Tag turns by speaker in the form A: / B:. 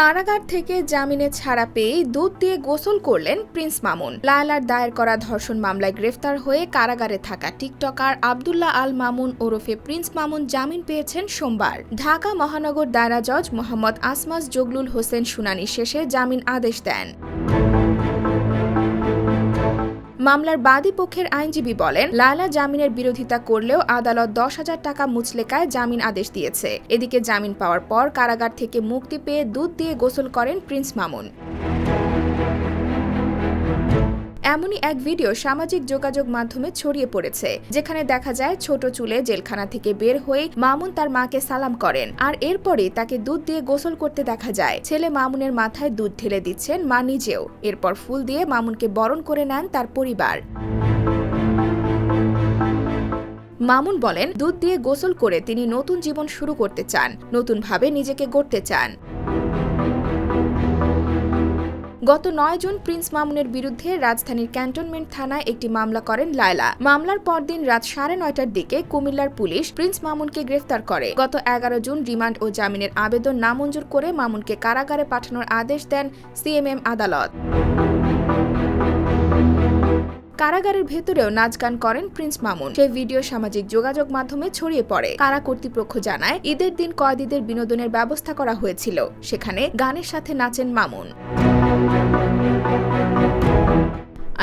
A: কারাগার থেকে জামিনে ছাড়া পেয়ে দুধ দিয়ে গোসল করলেন প্রিন্স মামুন। লায়লার দায়ের করা ধর্ষণ মামলায় গ্রেফতার হয়ে কারাগারে থাকা টিকটকার আবদুল্লাহ আল মামুন ওরফে প্রিন্স মামুন জামিন পেয়েছেন সোমবার। ঢাকা মহানগর দায়রা জজ মোহাম্মদ আসমাস জগলুল হোসেন শুনানি শেষে জামিন আদেশ দেন। মামলার বাদী পক্ষের আইনজীবী বলেন, লায়লা জামিনের বিরোধিতা করলেও আদালত দশ হাজার টাকা মুচলেকায় জামিন আদেশ দিয়েছে। এদিকে জামিন পাওয়ার পর কারাগার থেকে মুক্তি পেয়ে দুধ দিয়ে গোসল করেন প্রিন্স মামুন। এমনই এক ভিডিও সামাজিক যোগাযোগ মাধ্যমে ছড়িয়ে পড়েছে, যেখানে দেখা যায় ছোট চুলে জেলখানা থেকে বের হয়ে মামুন তার মাকে সালাম করেন। আর এরপরে তাকে দুধ দিয়ে গোসল করতে দেখা যায়। ছেলে মামুনের মাথায় দুধ ঢেলে দিচ্ছেন মা নিজেও। এরপর ফুল দিয়ে মামুনকে বরণ করে নেন তার পরিবার। মামুন বলেন, দুধ দিয়ে গোসল করে তিনি নতুন জীবন শুরু করতে চান, নতুনভাবে নিজেকে গড়তে চান। গত নয় জুন প্রিন্স মামুনের বিরুদ্ধে রাজধানীর ক্যান্টনমেন্ট থানায় একটি মামলা করেন লায়লা। মামলার পরদিন রাত সাড়ে নয়টার দিকে কুমিল্লার পুলিশ প্রিন্স মামুনকে গ্রেফতার করে। গত এগারো জুন রিমান্ড ও জামিনের আবেদন নামঞ্জুর করে মামুনকে কারাগারে পাঠানোর আদেশ দেন সিএমএম আদালত। কারাগারের ভেতরেও নাচ গান করেন প্রিন্স মামুন। সেই ভিডিও সামাজিক যোগাযোগ মাধ্যমে ছড়িয়ে পড়ে। কারা কর্তৃপক্ষ জানায়, ঈদের দিন কয়েদিদের বিনোদনের ব্যবস্থা করা হয়েছিল। সেখানে গানের সাথে নাচেন Mamun.